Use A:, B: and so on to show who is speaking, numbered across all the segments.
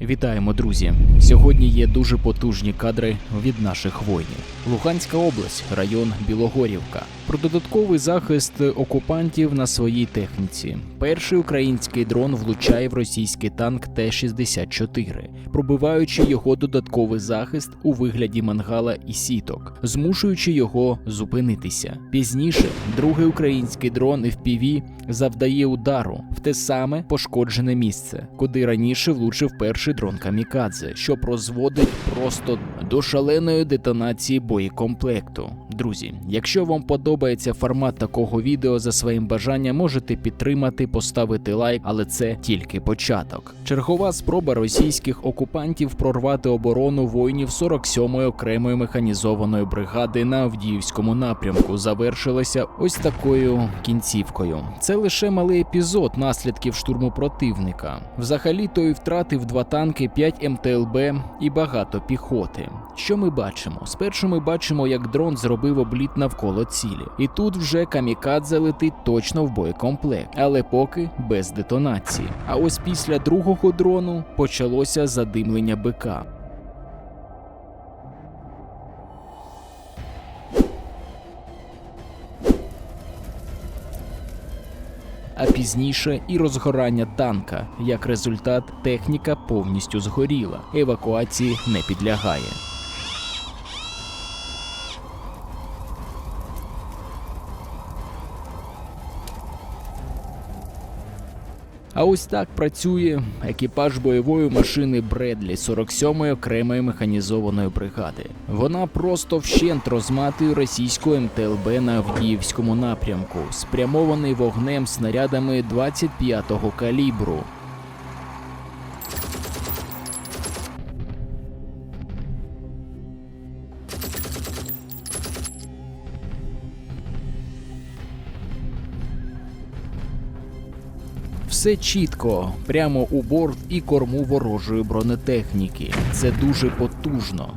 A: Вітаємо, друзі! Сьогодні є дуже потужні кадри від наших воїнів. Луганська область, район Білогорівка. Про додатковий захист окупантів на своїй техніці. Перший український дрон влучає в російський танк Т-64, пробиваючи його додатковий захист у вигляді мангала і сіток, змушуючи його зупинитися. Пізніше другий український дрон FPV завдає удару в те саме пошкоджене місце, куди раніше влучив перший дрон Камікадзе, що прозводить просто до шаленої детонації боєкомплекту. Друзі, якщо вам подобається формат такого відео за своїм бажанням, можете підтримати, поставити лайк, але це тільки початок. Чергова спроба російських окупантів прорвати оборону воїнів 47-ї окремої механізованої бригади на Авдіївському напрямку завершилася ось такою кінцівкою. Це лише малий епізод наслідків штурму противника. Взагалі той втратив два танки, 5 МТЛБ і багато піхоти. Що ми бачимо? Спершу ми бачимо, як дрон зробив обліт навколо цілі, і тут вже камікадзе летить точно в боєкомплект, але поки без детонації. А ось після другого дрону почалося задимлення БК. а пізніше і розгорання танка. Як результат, техніка повністю згоріла, евакуації не підлягає. А ось так працює екіпаж бойової машини Бредлі 47-ї окремої механізованої бригади. Вона просто вщент розматує російську МТЛБ на Авдіївському напрямку, спрямований вогнем снарядами 25-го калібру. Все чітко, прямо у борт і корму ворожої бронетехніки. Це дуже потужно.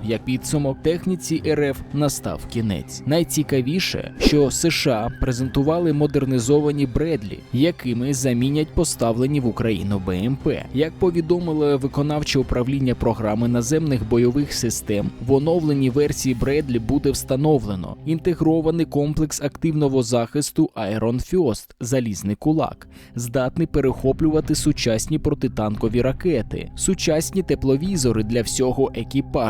A: Як підсумок техніці РФ настав кінець. Найцікавіше, що США презентували модернізовані Бредлі, якими замінять поставлені в Україну БМП. Як повідомило виконавче управління програми наземних бойових систем, в оновленій версії Бредлі буде встановлено інтегрований комплекс активного захисту Iron Fist – залізний кулак, здатний перехоплювати сучасні протитанкові ракети, сучасні тепловізори для всього екіпажу,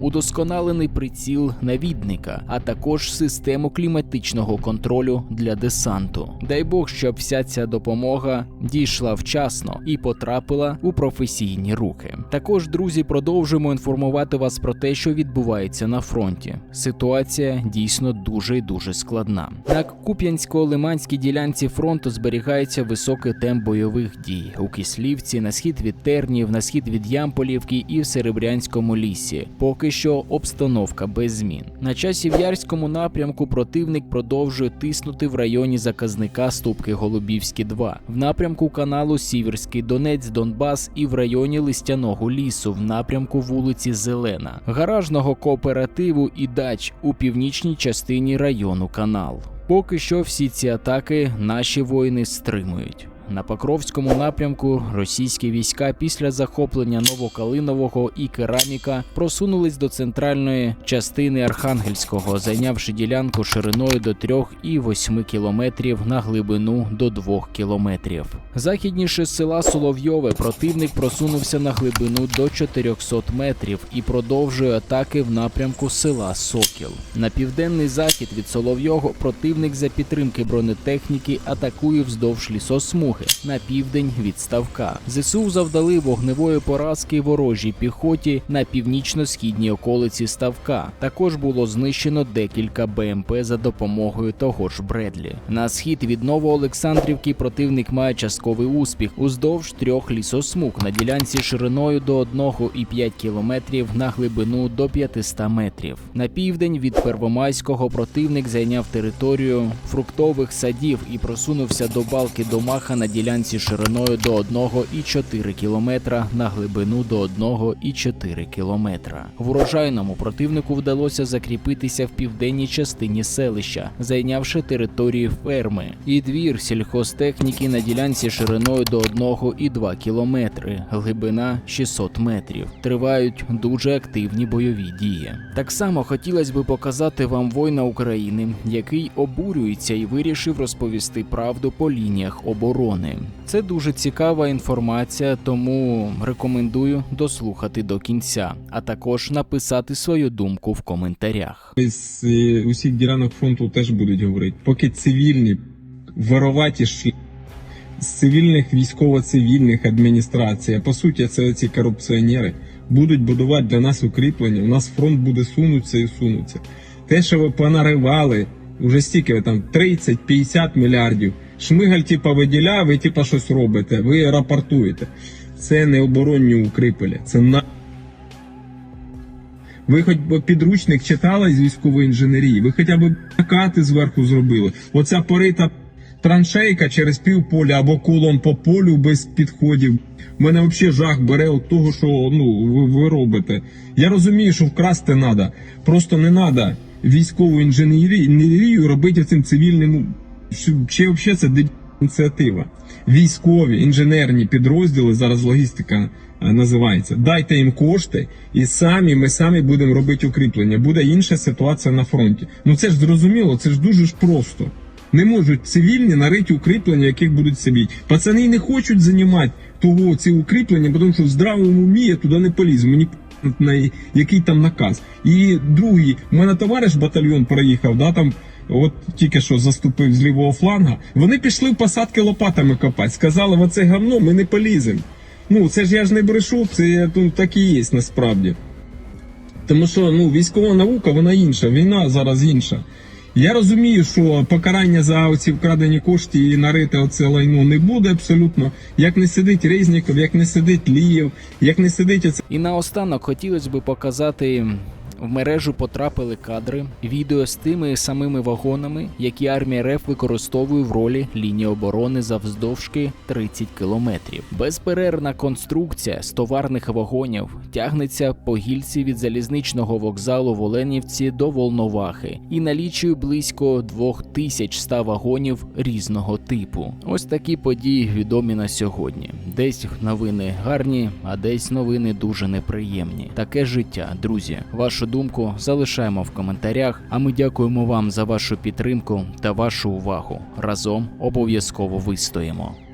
A: удосконалений приціл навідника, а також систему кліматичного контролю для десанту. Дай Бог, щоб вся ця допомога дійшла вчасно і потрапила у професійні руки. Також, друзі, продовжуємо інформувати вас про те, що відбувається на фронті. Ситуація дійсно дуже і дуже складна. На Куп'янсько-Лиманській ділянці фронту зберігається високий темп бойових дій у Кислівці, на схід від Тернів, на схід від Ямполівки і в Серебрянському лісі. Поки що обстановка без змін. На часів'ярському напрямку противник продовжує тиснути в районі заказника Ступки Голубівські 2 в напрямку каналу Сіверський Донець, Донбас і в районі Листяного лісу в напрямку вулиці Зелена, гаражного кооперативу і дач у північній частині району канал. Поки що всі ці атаки наші воїни стримують. На Покровському напрямку російські війська після захоплення Новокалинового і Кераміка просунулись до центральної частини Архангельського, зайнявши ділянку шириною до 3,8 кілометрів на глибину до 2 кілометрів. Західніше села Соловйове противник просунувся на глибину до 400 метрів і продовжує атаки в напрямку села Сокіл. На південний захід від Соловйого противник за підтримки бронетехніки атакує вздовж лісосмуги на південь від ставка. ЗСУ завдали вогневої поразки ворожій піхоті на північно-східній околиці ставка. Також було знищено декілька БМП за допомогою того ж Бредлі. На схід від Новоолександрівки противник має частковий успіх уздовж трьох лісосмуг на ділянці шириною до 1,5 кілометрів на глибину до 500 метрів. На південь від Первомайського противник зайняв територію фруктових садів і просунувся до балки Домаха на ділянці шириною до 1,4 км на глибину до 1,4 км. Урожайному противнику вдалося закріпитися в південній частині селища, зайнявши територію ферми, і двір сільхозтехніки на ділянці шириною до 1,2 км, глибина 600 метрів. Тривають дуже активні бойові дії. Так само хотілося би показати вам воїна України, який обурюється і вирішив розповісти правду по лініях оборони. Це дуже цікава інформація, тому рекомендую дослухати до кінця, а також написати свою думку в коментарях.
B: з е, усіх ділянок фронту теж будуть говорити. Поки цивільні вороваті шлі з цивільних військово-цивільних адміністрацій, а по суті, це ці корупціонери, будуть будувати для нас укріплення. У нас фронт буде сунутися і сунутися. Те, що ви понаривали, уже стільки ви там 30-50 мільярдів. Шмигаль, типа, виділяє, ви типа щось робите, ви рапортуєте. Це не оборонні укріплення, це на. Ви хоч би підручник читали з військової інженерії, ви хоча б плакати зверху зробили. Оця порита траншейка через півполя або кулом по полю без підходів. Мене взагалі жах бере от того, що ну, ви, ви робите. Я розумію, що вкрасти треба. Просто не треба військову інженерію робити цим цивільним. Чи взагалі це ініціатива? Військові інженерні підрозділи, зараз логістика е, називається. Дайте їм кошти, і самі ми самі будемо робити укріплення. Буде інша ситуація на фронті. Ну це ж зрозуміло, це ж дуже ж просто. Не можуть цивільні нарити укріплення, яких будуть собі. Пацани не хочуть займати того ці укріплення, тому що в здравому умі я туди не поліз. Мені на який там наказ. І другий, у мене товариш батальйон проїхав, да там. От тільки що заступив з лівого фланга. Вони пішли в посадки лопатами копати. Сказали, в оце говно ми не поліземо. Ну це ж я ж не брешу, це ну, так і є насправді. Тому що ну, військова наука вона інша, війна зараз інша. Я розумію, що покарання за оці вкрадені кошти і нарити оце лайно не буде абсолютно. Як не сидить Резніков, як не сидить Лієв, як не сидить оце
A: І наостанок хотілося б показати. В мережу потрапили кадри, відео з тими самими вагонами, які армія РФ використовує в ролі лінії оборони завздовжки 30 кілометрів. Безперервна конструкція з товарних вагонів тягнеться по гільці від залізничного вокзалу в Оленівці до Волновахи і налічує близько 2100 вагонів різного типу. Ось такі події відомі на сьогодні. Десь новини гарні, а десь новини дуже неприємні. Таке життя, друзі. Вашу думку залишаємо в коментарях. А ми дякуємо вам за вашу підтримку та вашу увагу. Разом обов'язково вистоїмо.